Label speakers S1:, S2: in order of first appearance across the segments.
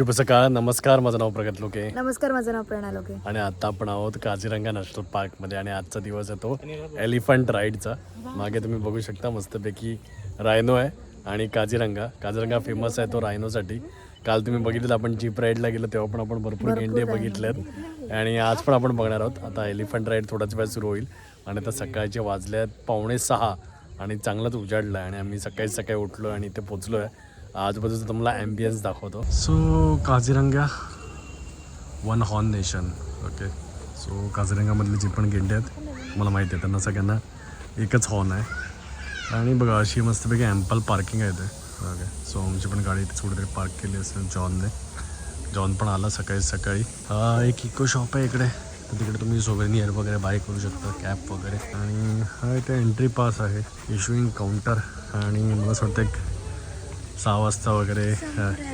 S1: शुभ सकाळ नमस्कार माझं नाव प्रगत लोके.
S2: नमस्कार माझं नाव प्रणा लोके.
S1: आणि आता आपण आहोत काझीरंगा नॅशनल पार्कमध्ये आणि आजचा दिवस येतो एलिफंट राईडचा. मागे तुम्ही बघू शकता मस्तपैकी रायनो आहे आणि काझीरंगा. काझीरंगा फेमस आहे तो रायनोसाठी. काल तुम्ही बघितलं आपण जीप राईडला गेलो तेव्हा पण आपण भरपूर गेंडे बघितलेत. आणि आज पण आपण बघणार आहोत. आता एलिफंट राईड थोड्याच वेळ सुरू होईल. आणि आता सकाळचे वाजले आहेत पावणे सहा आणि चांगलाच उजाडला आहे. आणि आम्ही सकाळी सकाळी उठलो आणि इथे पोचलो आहे आजूबाजूचा तुम्हाला ॲम्बियन्स दाखवतो. So Kaziranga one horn nation okay so काझिरंगामधले जे पण गेंडे आहेत मला माहिती आहे त्यांना सगळ्यांना एकच हॉर्न आहे. आणि बघा अशी मस्तपैकी ॲम्पल पार्किंग आहे ते ओके सो आमची पण गाडी इथे कुठेतरी पार्क केली असेल जॉनने जॉन पण आला सकाळी सकाळी. हा एक इको शॉप आहे इकडे. तर तिकडे तुम्ही सोवेनियर वगैरे बाय करू शकता कॅब वगैरे. आणि हा इथे एंट्री पास आहे इश्युईंग काउंटर आणि मला असं वाटतं एक सहा वाजता वगैरे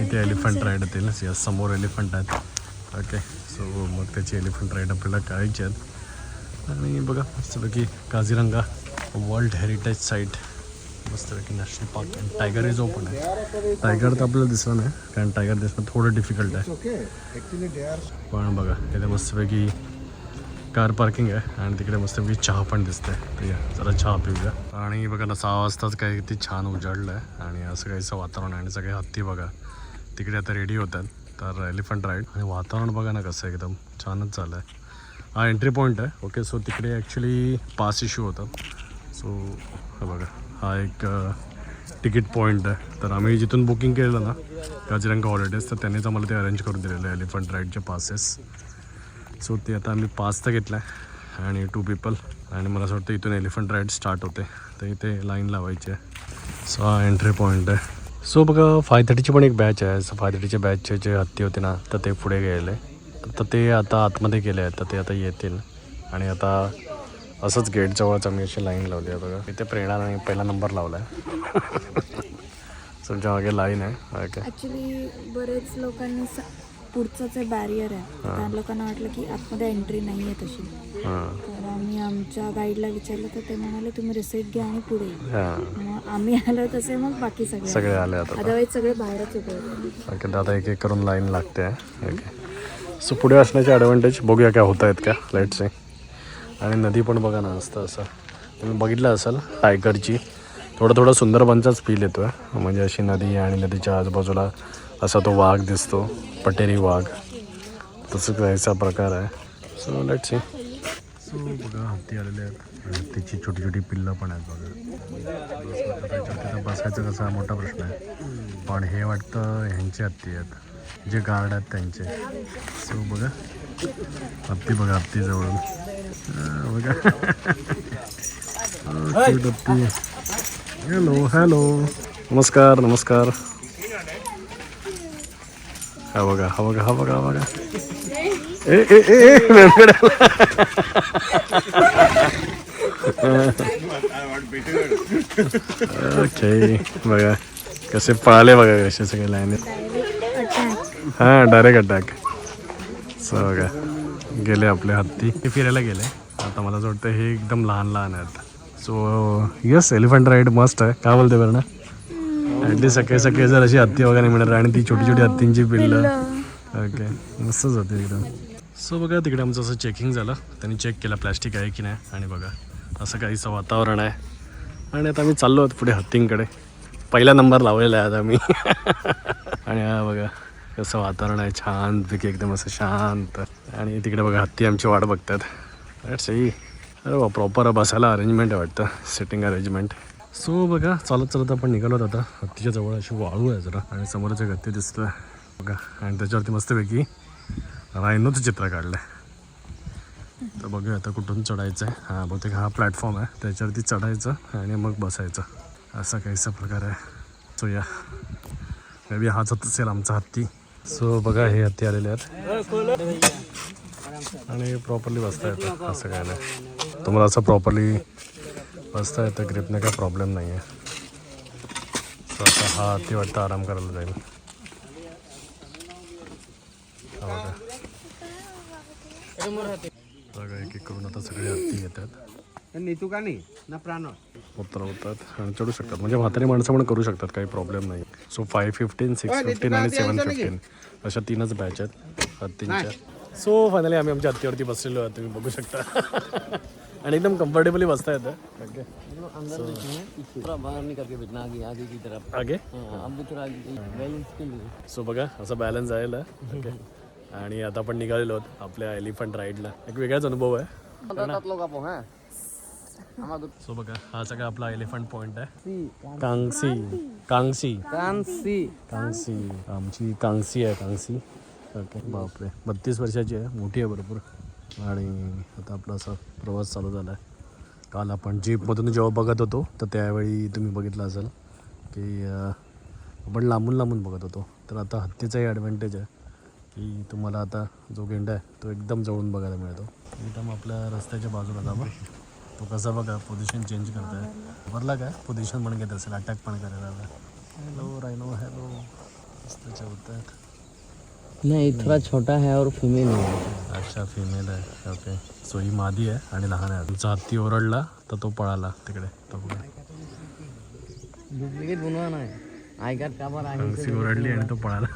S1: इथे एलिफंट राईड येतील. या समोर एलिफंट आहेत. ओके सो मग त्याची एलिफंट राईड आपल्याला करायची आहेत. आणि बघा मस्तपैकी काझीरंगा वर्ल्ड हेरिटेज साईट मस्तपैकी नॅशनल पार्क आणि टायगर इज पण आहे. टायगर तर आपल्याला दिसलं नाही कारण टायगर दिसणं थोडं डिफिकल्ट आहे. पण बघा इथे मस्तपैकी कार पार्किंग आहे. आणि तिकडे मस्तपैकी चहा पण दिसते तर या जरा चहा पिऊया. आणि बघा ना सहा वाजताच काय किती छान उजाडलं आहे आणि असं काहीचं वातावरण आहे आणि सगळे हत्ती बघा तिकडे आता रेडी होतात. तर एलिफंट राईड आणि वातावरण बघा ना कसं एकदम छानच झालं आहे हा एंट्री पॉईंट आहे. ओके सो तिकडे ॲक्च्युली पास इश्यू होता. सो बघा हा एक तिकीट पॉईंट आहे. तर आम्ही जिथून बुकिंग केलेलं ना काजीरंगा हॉलिडेज तर त्यांनीच आम्हाला ते अरेंज करून दिलेलं आहे एलिफंट राईडचे पासेस सो ते आता आम्ही पाच तर घेतला आहे आणि टू पीपल आणि मला असं वाटतं इथून एलिफंट राईड स्टार्ट होते. तर इथे लाईन लावायची आहे. सो हा एंट्री पॉईंट आहे. सो बघा फाय थर्टीची पण एक बॅच आहे. सो फाय थर्टीच्या बॅचचे जे हत्ती होते ना तर ते पुढे गेले. तर ते आता आतमध्ये गेले आहेत. तर ते आता येतील. आणि आता असंच गेटजवळच आम्ही अशी लाईन लावली आहे बघा. इथे प्रेरणाने पहिला नंबर लावला आहे तुमच्या मागे लाईन आहे. ओके
S2: ॲक्च्युली बरेच लोकांनी पुढचं जे बॅरियर आहे त्या लोकांना वाटलं की आतमध्ये एंट्री नाही आहे तशी.
S1: हां.
S2: तर आम्ही आमच्या गाईडला विचारलं तर ते म्हणाले तुम्ही रिसिप्ट घ्या आणि पुढे या."
S1: हां.
S2: मग आम्ही आलो तसे मग बाकी सगळे
S1: सगळे आले. आता.
S2: अदरवाईज सगळे बाहेरच उभे
S1: दादा एक एक करून लाईन लागते आहे ओके सो पुढे असण्याचे ॲडव्हान्टेज बघूया काय होत आहेत का लाईटचे आणि नदी पण बघा ना असतं असं. तुम्ही बघितलं असाल टायगरची थोडं थोडं सुंदरबनचाच फील येतो आहे म्हणजे अशी नदी आणि नदीच्या आजूबाजूला असा तो वाघ दिसतो पटेरी वाघ. तसं जायचा प्रकार आहे. सो लेट सी सो बघा हत्ती आलेले आहेत. आणि हत्तीची छोटी छोटी पिल्लं पण आहेत बघा. तर बसायचं कसा मोठा प्रश्न आहे. पण हे वाटतं ह्यांचे हत्ती आहेत. जे गार्ड आहेत त्यांचे. सो बघा. हत्ती बघा हत्ती जवळून. बघा. हॅलो हॅलो नमस्कार नमस्कार. हा बघा हा बघा हा बघा हा बघा. ए ए ए ओके बघा कसे पळाले बघा कसे सगळे लाईनीत हां डायरेक्ट अटॅक सो बघा गेले आपले हत्ती. हे फिरायला गेले. आता मला असं वाटतं हे एकदम लहान लहान आहेत. सो यस एलिफंट राईड मस्त आहे. काय बोलते बरं ना? ॲटलीस्ट सकाळी सकाळी जर अशी हत्ती वगैरे मिळणार आणि ती छोटी छोटी हत्तींची पिल्लं. ओके मस्तच होते एकदम. सो बघा तिकडे आमचं असं चेकिंग झालं. त्यांनी चेक केलं प्लॅस्टिक आहे की नाही? आणि बघा असं काहीचं वातावरण आहे. आणि आता आम्ही चाललो आहोत पुढे हत्तींकडे. पहिला नंबर लावलेला आहे आता आम्ही. आणि हा बघा कसं वातावरण आहे. छानपैकी एकदम असं शांत. आणि तिकडे बघा हत्ती आमची वाट बघतात. सही अरे वा प्रॉपर बसायला अरेंजमेंट आहे वाटतं. सिटिंग अरेंजमेंट सो बघा चालत चालत आपण निघालो आता. हत्तीच्या जवळ अशी वाळू आहे जरा आणि समोरच एक हत्ती दिसतोय. बघा आणि त्याच्यावरती मस्तपैकी रायनोचं चित्र काढलं आहे तर बघूया आता कुठून चढायचं आहे हां बहुतेक हा प्लॅटफॉर्म आहे. त्याच्यावरती चढायचं आणि मग बसायचं. असा काहीसा प्रकार आहे. सो या मे बी हाच असेल आमचा हत्ती. सो बघा हे हत्ती आलेले आहेत. आणि प्रॉपरली बसता येतं असं काय नाही तुम्हाला असं प्रॉपरली बसता येतं ग्रिपने काय प्रॉब्लेम नाही आहे सो आता हा हत्ती वाटतं आराम करायला जाईल. बघा. एक एक करून आता सगळे हत्ती येतात.
S3: नीतू का नाही? ना प्राण.
S1: आणि चढू शकतात. म्हणजे म्हातारी माणसं पण करू शकतात काही प्रॉब्लेम नाही. So five fifteen six fifteen आणि सेवन फिफ्टीन अशा तीनच बॅच आहेत हत्तींच्या. सो फायनली आम्ही आमच्या हत्तीवरती बसलेलो आहोत तुम्ही बघू शकता. आणि एकदम कम्फर्टेबली बसता येतं. ओके
S3: अंदर देखिए पूरा बाहर निकल के बैठना आगे आगे की तरफ
S1: आगे
S3: हाँ, अब भी थोड़ा बैलेंस के लिए
S1: सो बघा असं बॅलन्स आहे ना ओके आणि आता आपण निघालेलो आहोत आपल्या एलिफंट राईडला एक वेगळाच अनुभव आहे.
S3: हैं?
S1: सो बघा हा सगळा आपला एलिफंट पॉइंट आहे. कांगसी. कांगसी.
S3: कांसी
S1: कांगसी. आमची कांगसी आहे कांगसी. ओके बापरे. बत्तीस वर्षाची आहे. मोठी आहे भरपूर. आणि आता आपला असा प्रवास चालू झाला आहे. काल आपण जीपमधून जेव्हा बघत होतो तर त्यावेळी तुम्ही बघितलं असेल की आपण लांबून लांबून बघत होतो. तर आता हत्तीचाही ॲडव्हान्टेज आहे की तुम्हाला आता जो गेंडा आहे तो एकदम जवळून बघायला मिळतो. एकदम आपल्या रस्त्याच्या बाजूला जावा. तो कसा बघा पोझिशन चेंज करतोय. भरला काय? पोझिशन पण घेत असेल अटॅक पण करायला हॅलो रायनो हॅलो रस्त्याच्या होतात
S3: नहीं थोड़ा छोटा है और फीमेल है।
S1: अच्छा फिमेल आहे ओके सो ही मादी आहे आणि लहान आहे. तुमचा हत्ती ओरडला तर तो पळाला तिकडे तो बघा
S3: डुप्लिकेट बनवाना है आई कार्ड का बार
S1: कांगसी ओरडली आणि तो पळाला.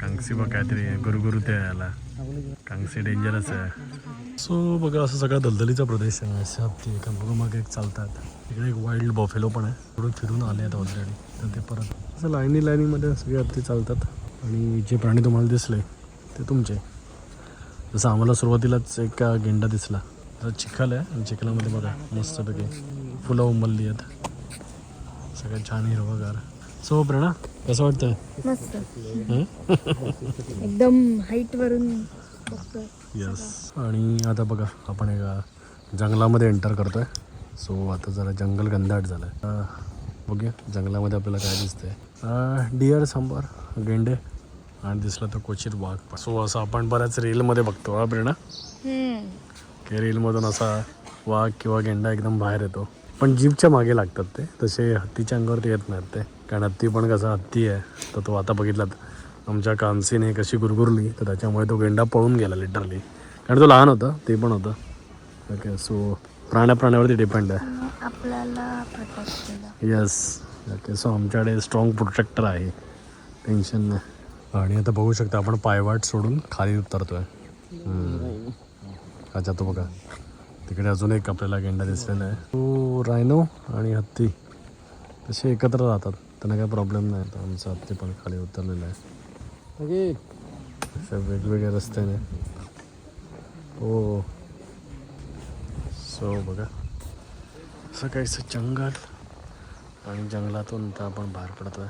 S1: कांगसी बघ काहीतरी गुरुगुरु ते आला. कांगसी डेंजरस आहे. सो बघा असं सगळा दलदलीचा प्रदेश आहे. असे हत्ती एका मागे एक चालतात. तिकडे एक वाईल्ड बॉफेलो पण आहे. थोडं फिरून आले आहेत ऑलरेडी तर ते परत असं लाईनी लाईनीमध्ये सगळे हत्ती चालतात. आणि जे प्राणी तुम्हाला दिसले ते तुमचे. जसं आम्हाला सुरुवातीलाच एक गेंडा दिसला. तर चिखल आहे आणि चिखलामध्ये बघा मस्तपैकी फुलं उमलली आहेत. सगळ्यात छान हिरवगार. सो प्रेरणा कसं वाटतं?
S2: एकदम हाईट वरून
S1: येस आणि आता बघा आपण एका जंगलामध्ये एंटर करतोय. सो आता जरा जंगल गंधाट झालं आहे बघूया जंगलामध्ये आपल्याला काय दिसतंय. डिअर सांबार गेंडे. आणि दिसलं तर क्वचित वाघ पण सो असं आपण बऱ्याच रीलमध्ये बघतो हा प्रेरणा? की रीलमधून असा वाघ किंवा गेंडा एकदम बाहेर येतो. पण जीपच्या मागे लागतात ते. तसे हत्तीच्या अंगावरती येत नाहीत ते. कारण हत्ती पण कसा हत्ती आहे. तर तो आता बघितलात आमच्या कांसीने कशी गुरगुरली तर त्याच्यामुळे तो गेंडा पळून गेला लिटरली कारण तो लहान होता ते पण होतं. ओके सो प्राण्या प्राण्यावरती डिपेंड आहे.
S2: आपल्याला
S1: येस ओके सो आमच्याकडे स्ट्रॉंग प्रोटेक्टर आहे. टेन्शन नाही. आणि आता बघू शकता आपण पायवाट सोडून खाली उतरतोय. हम्म. अच्छा तो बघा. तिकडे अजून एक आपल्याला गेंडा दिसलेला आहे. तो रायनो आणि हत्ती तसे एकत्र राहतात. त्यांना काही प्रॉब्लेम नाही. तर आमचा हत्ती पण खाली उतरलेला आहे. अशा वेगवेगळ्या रस्त्याने. हो सो बघा. असं काहीसं जंगल आणि जंगलातून आता आपण बाहेर पडतोय.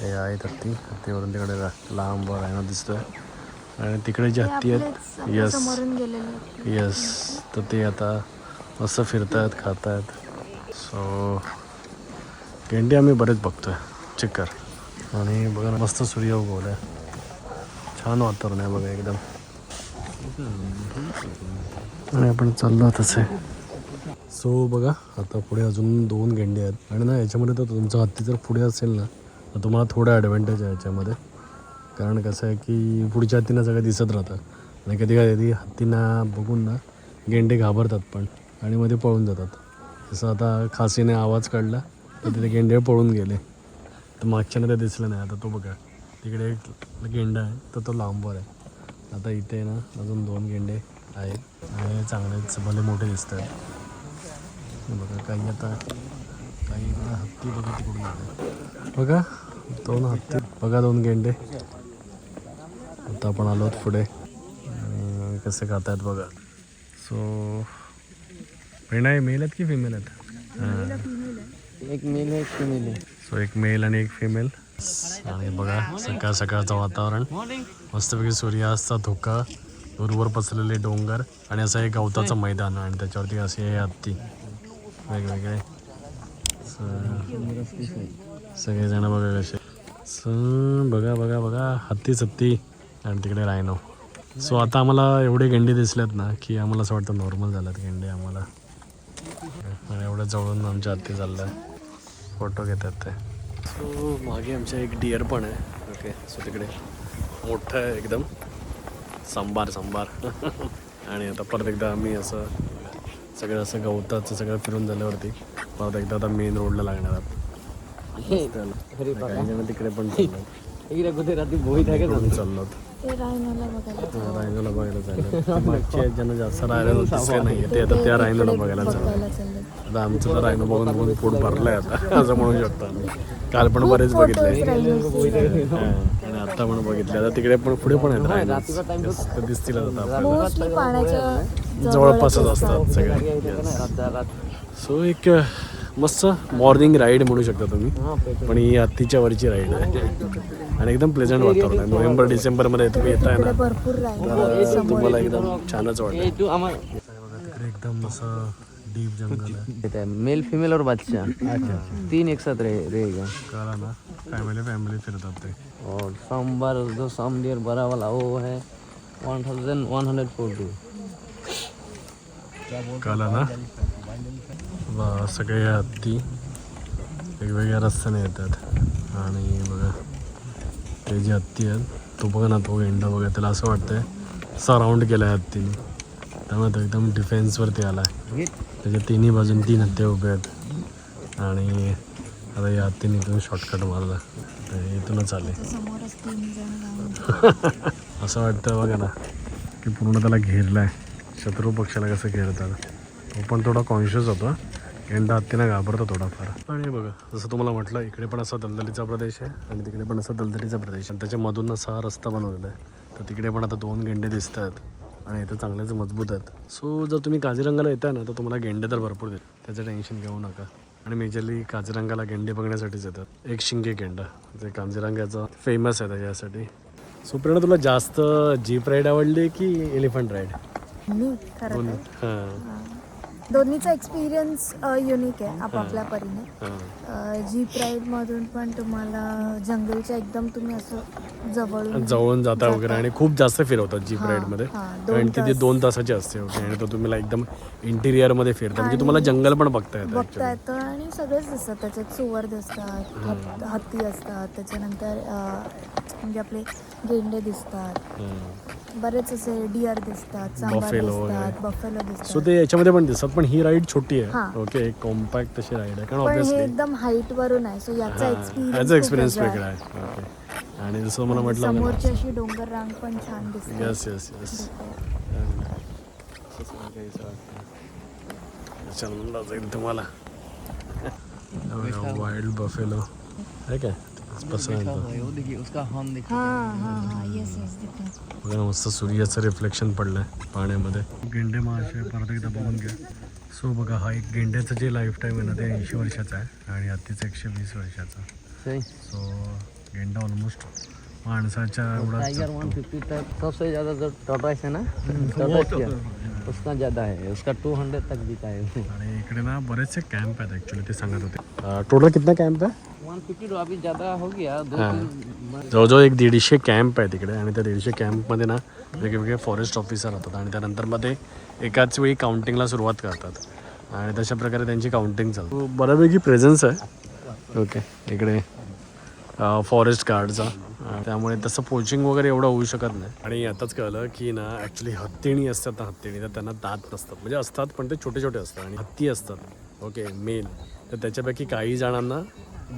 S1: हे आहेत हत्ती हत्तीवरून तिकडे लांब राहणं दिसतोय. आणि तिकडे जे हत्ती आहेत यस यस तर ते आता मस्त फिरतायत खात आहेत सो गेंडे आम्ही बरेच बघतोय. चिक्कर आणि बघा मस्त सूर्य उगवलाय छान वातावरण आहे बघा एकदम. आणि आपण चाललो तसे सो. बघा आता पुढे अजून दोन गेंडे आहेत. आणि ना याच्यामध्ये तर तुमचा हत्ती जर पुढे असेल ना. तुम्हाला थोडा ॲडव्हान्टेज आहे याच्यामध्ये. कारण कसं आहे की पुढच्या हत्तींना सगळं दिसत राहतं. आणि कधी कधी हत्तींना बघून ना गेंडे घाबरतात पण आणि मध्ये पळून जातात. जसं आता खासीने आवाज काढला तर तिथे गेंडे पळून गेले. तर मागच्यानं ते दिसलं नाही. आता तो बघा. तिकडे एक गेंडा आहे तर तो लांबवर आहे. आता इथे ना अजून दोन गेंडे आहेत. आणि चांगलेच भले मोठे दिसत आहेत बघा काही आता काही इकडं हत्ती बघा तिकडून येते बघा दोन हत्ती. बघा दोन गेंडे. आता आपण आलो आहोत पुढे. आणि कसे खात आहेत बघा सो प्रेरणा मेल आहेत की फिमेल आहेत? हां
S3: एक मेल एक फीमेल है
S1: सो एक मेल आणि एक फिमेल आणि बघा सकाळ सकाळचं वातावरण. मस्तपैकी सूर्यास्ता धोका दूरवर पसरलेले डोंगर आणि असं एक गवताचं मैदान आणि त्याच्यावरती असे हत्ती. वेगवेगळे. सगळेजण बघा कसे स बघा बघा बघा. हत्तीच हत्ती आणि तिकडे रायनो. सो आता आम्हाला एवढे गेंडे दिसलेत ना की आम्हाला असं वाटतं नॉर्मल झाल्यात गेंडे आम्हाला. आणि एवढं जवळून आमच्या हत्ती चाललं आहे फोटो घेतात ते. सो मागे आमच्या एक डिअर पण आहे. ओके सो तिकडे. मोठं आहे एकदम. सांबार सांबार. आणि आता परत एकदा आम्ही असं सगळं असं गवताचं सगळं फिरून झाल्यावरती परत एकदा आता मेन रोडला लागणार आहोत. तिकडे पण चाललो. इकडून चाललो
S2: ते रायनाला बघायला
S1: चाललं. मागचे आहेत ज्यांना जास्त रायनो दिसले नाही ते आता त्या रायनोला बघायला चाललं आता आमचं तर रायनो बघून बघून पोट भरलंय आता. असं म्हणू शकतो आम्ही. काल पण बरेच बघितले. आणि आता पण बघितले. आता तिकडे पण पुढे पण आहेत रायनो दिसतील आता आपल्याला. जवळपासच असतात सगळे.
S3: रात रात
S1: सो एक मस्त मॉर्निंग राईड म्हणू शकता तुम्ही. पण ही हत्तीच्या वरची राईड आहे. आणि एकदम प्लेझंट वातावरण आहे. नोव्हेंबर डिसेंबरमध्ये तुम्ही येताय ना तर तुम्हाला एकदम छानच वाटेल.
S3: ए तू आम्हा
S1: तिकडे एकदम असं डीप जंगल आहे.
S3: मेल फीमेल और बच्चा. तीन एक साथ रहे रहेगा.
S1: कळा ना. फॅमिली फॅमिली फिरतात ते.
S3: और सोमवार जो सोमदेर बड़ा वाला वो है. One thousand one hundred forty
S1: कळा ना? वा सगळे हत्ती. वेगवेगळ्या रस्त्याने येतात. आणि बघा ते जे हत्ती आहेत तो बघा ना तो गेंडा बघा त्याला असं वाटतंय सराऊंड केलं आहे हत्तीने. त्यामुळे तो एकदम डिफेन्सवरती आला आहे त्याच्या तिन्ही बाजून तीन हत्या उभे आहेत. आणि आता या हत्तीने इथून शॉर्टकट मारला. तर इथूनच आले. असं वाटतं बघा ना की पूर्ण त्याला घेरलं आहे शत्रू पक्षाला कसं घेरतात तो पण थोडा कॉन्शियस होता. गेंडा हत्तीनं घाबरतो थोडाफार. आणि बघा जसं तुम्हाला म्हटलं इकडे पण असा दलदलीचा प्रदेश आहे आणि तिकडे पण असा दलदलीचा प्रदेश आहे. आणि त्याच्यामधून असा रस्ता बनवलेला आहे. तर तिकडे पण आता दोन गेंडे दिसत आहेत आणि इथं चांगलेच मजबूत आहेत. सो जर तुम्ही काझीरंगाला येताय ना तर तुम्हाला गेंडे तर भरपूर देत त्याचं टेन्शन घेऊ नका. आणि मेजरली काझीरंगाला गेंडे बघण्यासाठीच येतात. एक शिंगे गेंडा जे कांजीरंगाचं फेमस आहे त्याच्यासाठी. सो प्रेरणा तुला जास्त जीप राईड आवडली की एलिफंट राईड
S2: मी खरं तर.
S1: हां.
S2: दोन्हीचा एक्सपिरियन्स युनिक आहे आपापल्या परीने.
S1: हां.
S2: जीप राईडमधून पण तुम्हाला जंगलच्या एकदम तुम्ही असं जवळून
S1: जवळून जाता वगैरे आणि खूप जास्त फिरवतात जीप राईडमध्ये
S2: हां, दोन
S1: आणि ती ती दोन तासाची असते ओके. आणि तो तुम्हाला एकदम इंटिरियरमध्ये फिरता. म्हणजे तुम्हाला जंगल पण बघता येतं
S2: बघता येतं आणि सगळेच दिसतात. त्याच्यात सुवर दिसतात हत- हत्ती असतात. त्याच्यानंतर अं, म्हणजे आपले गेंडे दिसतात. बरेच असे डिअर दिसतात सांबार
S1: Buffalo
S2: दिसतात बफेलो
S1: सो
S2: दिसतात.
S1: ते याच्यामध्ये पण दिसतात पण ही राईड छोटी आहे. ओके कॉम्पॅक्ट तशी राईड आहे कारण
S2: पण हे
S1: ऑब्विसली
S2: एकदम हाईट वरून आहे सो याचा एक्सपिरियन्स
S1: ह्याचा एक्सपिरियन्स वेगळा आहे. ओके आणि जसं मला म्हटलं
S2: समोरची अशी डोंगर रांग पण छान दिसते.
S1: येस येस येस चल जाईल तुम्हाला. वाईल्ड बफेलो आहे काय?
S3: उसका
S2: हा हा हा
S1: बघा मस्त सूर्याचं रिफ्लेक्शन पडलंय पाण्यामध्ये गेंडे मासे परत एकदा बघून घ्या सो बघा हा एक गेंड्याचं जे लाईफ टाईम आहे ना ते ऐंशी वर्षाचा आहे आणि हत्तीचं एकशे वीस वर्षाचा
S3: सही।
S1: सो गेंडा ऑलमोस्ट माणसाच्या एवढा
S3: टाइगर वन फिफ्टी तक सबसे ज़्यादा जो टॉर्टॉइस है ना टॉर्टॉइस उसका ज़्यादा है उसका टू हंड्रेड तक बिका है।
S1: आणि इकडे ना बरेचसे कॅम्प आहेत ॲक्च्युली ते सांगत होते। टोटल कितना कॅम्प आहे
S3: ज़्यादा हो
S1: हाँ। जवळजवळ एक दीडशे कॅम्प आहे तिकडे आणि त्या दीडशे कॅम्पमध्ये ना वेगवेगळे फॉरेस्ट ऑफिसर राहतात आणि त्यानंतर मग ते एकाच वेळी काउंटिंगला सुरुवात करतात. आणि तशा प्रकारे त्यांची काउंटिंग चालते. बऱ्यापैकी प्रेझेन्स आहे. ओके इकडे फॉरेस्ट गार्डचा त्यामुळे तसं पोचिंग वगैरे एवढं होऊ शकत नाही. आणि आताच कळलं की ना ॲक्च्युली हत्तीणी असतात ना हत्तीणी तर त्यांना दात नसतात. म्हणजे असतात पण ते छोटे छोटे असतात आणि हत्ती असतात. ओके मेन तर त्याच्यापैकी काही जणांना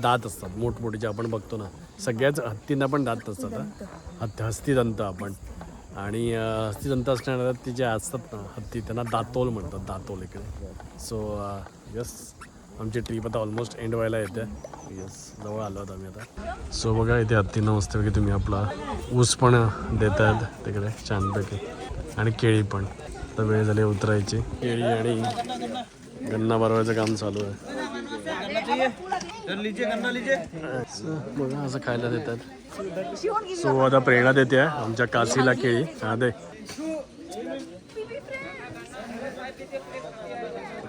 S1: दात असतात. मोठमोठे जे आपण बघतो ना सगळ्याच हत्तींना पण दात असतात हत्ती हस्तिदंत आपण. आणि हस्तिदंत असणाऱ्या ती जे असतात ना हत्ती त्यांना दातोल म्हणतात दातोल इकडे. सो यस आमची ट्रीप आता ऑलमोस्ट एंड व्हायला येते. येस जवळ आलो आहोत आम्ही आता. सो बघा इथे हत्तींना मस्तपैकी तुम्ही आपला ऊस पण देत आहेत तिकडे छानपैकी. आणि केळी पण. आता वेळ झाली उतरायची. केळी आणि गन्ना भरवायचं काम चालू आहे. बघा असं खायला देतात. सो आता प्रेरणा देते आहे आमच्या काशीला केळी. हा दे.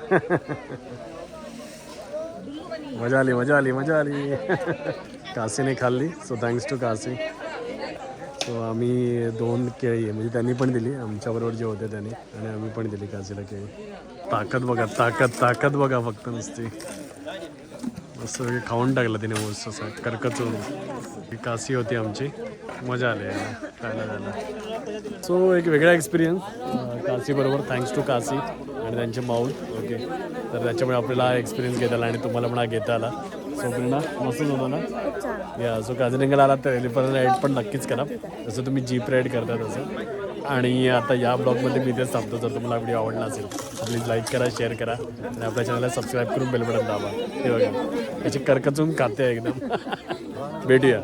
S1: मजा आली मजा आली मजा आली. काशीने खाल्ली so thanks to Kashi. So आम्ही दोन केळी आहे म्हणजे त्यांनी पण दिली आमच्याबरोबर जे होते त्यांनी आणि आम्ही पण दिली काशीला केळी. ताकद बघा ताकद ताकद बघा फक्त नुसती. वगैरे खाऊन टाकलं तिने ऊस असं करकचून ही काशी होती आमची. मजा आली खायला जायला. सो एक वेगळा एक्सपिरियन्स काशीबरोबर थँक्स टू काशी आणि त्यांचे माऊल. ओके तर त्याच्यामुळे आपल्याला हा एक्सपिरियन्स घेता आला आणि तुम्हाला पण हा घेता आला. सो प्रेरणा मस्तच होतो ना? या सो काझिरंगाला आलात तर एलिफंट राईड पण नक्कीच करा. जसं तुम्ही जीप राईड करता तसं. आणि आता या ब्लॉगमध्ये मी तेच थांबतो. जर तुम्हाला व्हिडिओ आवडला असेल प्लीज लाईक करा शेअर करा आणि आपल्या चॅनलला सबस्क्राईब करून बेल बटन दाबा. हे बघा याची कर्कचून खाते एकदम. भेटूया.